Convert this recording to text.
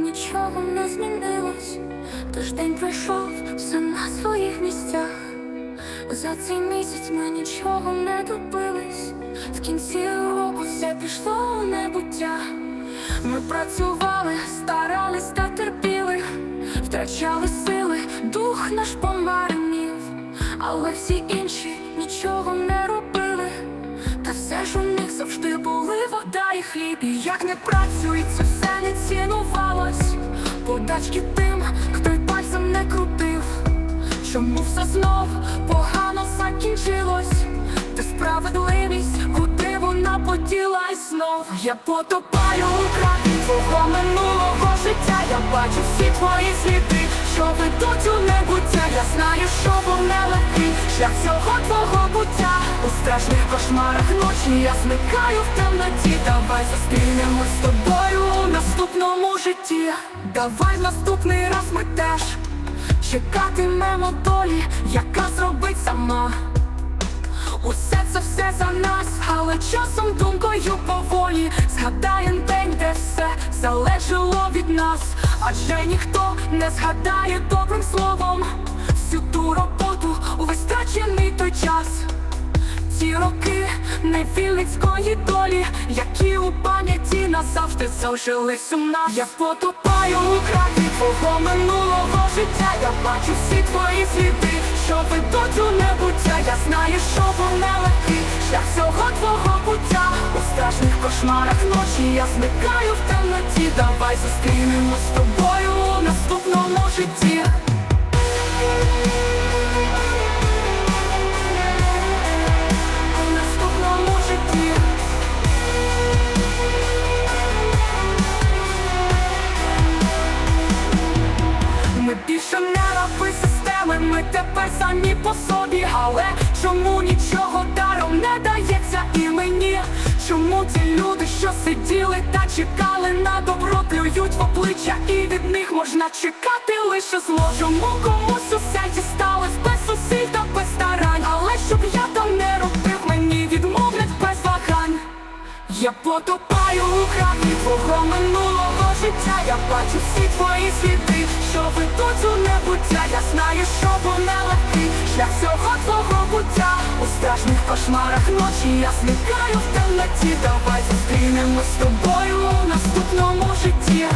нічого не змінилось. Тож день пройшов все на своїх місцях. За цей місяць ми нічого не добились. В кінці року все пішло у небуття. Ми працювали, старались та терпіли, втрачали сили, дух наш помарнів, але всі інші нічого не робили. Та все ж у них завжди були вода і хліб. І як не все не цінувалось. Подачки тим, хто й пальцем не крутив. Чому все знов погано закінчилось? Де справедливість, куди вона поділась знов? Я потопаю у краті твого минулого життя. Я бачу всі твої сліди, що ведуть у небуття. Я знаю, що був нелегкий шлях цього твого буття. У страшних кошмарах ночі я зникаю в темноті. Давай зустрінемось з тобою у наступному житті. Давай наступний раз ми теж. Чекатимемо долі, яка зробить сама Усе це все за нас, але часом думкою поволі Згадаєм день, де все залежало від нас Адже ніхто не згадає добрим словом Всю ту роботу, увесь втрачений той час Ті роки невілицької долі, які у пам'яті назавжди залишились у нас. Я потопаю у краті твого минулого життя. Я бачу всі твої сліди, що ведуть у небуття. Я знаю, що був нелегкий шлях всього твого буття. У страшних кошмарах ночі я зникаю в темноті. Давай зустрінемось з тобою у наступному житті. Більше не раби системи, ми тепер самі по собі, але чому нічого даром не дається і мені? Чому ті люди, що сиділи та чекали на добро, плюють в обличчя, і від них можна чекати лише зло? Чому комусь Я потопаю у краті твого минулого життя. Я бачу всі твої сліди, що ведуть у небуття. Я знаю, що вона легкий шлях всього твого буття. У страшних кошмарах ночі я зникаю в темноті. Давай зустрінемось з тобою у наступному житті.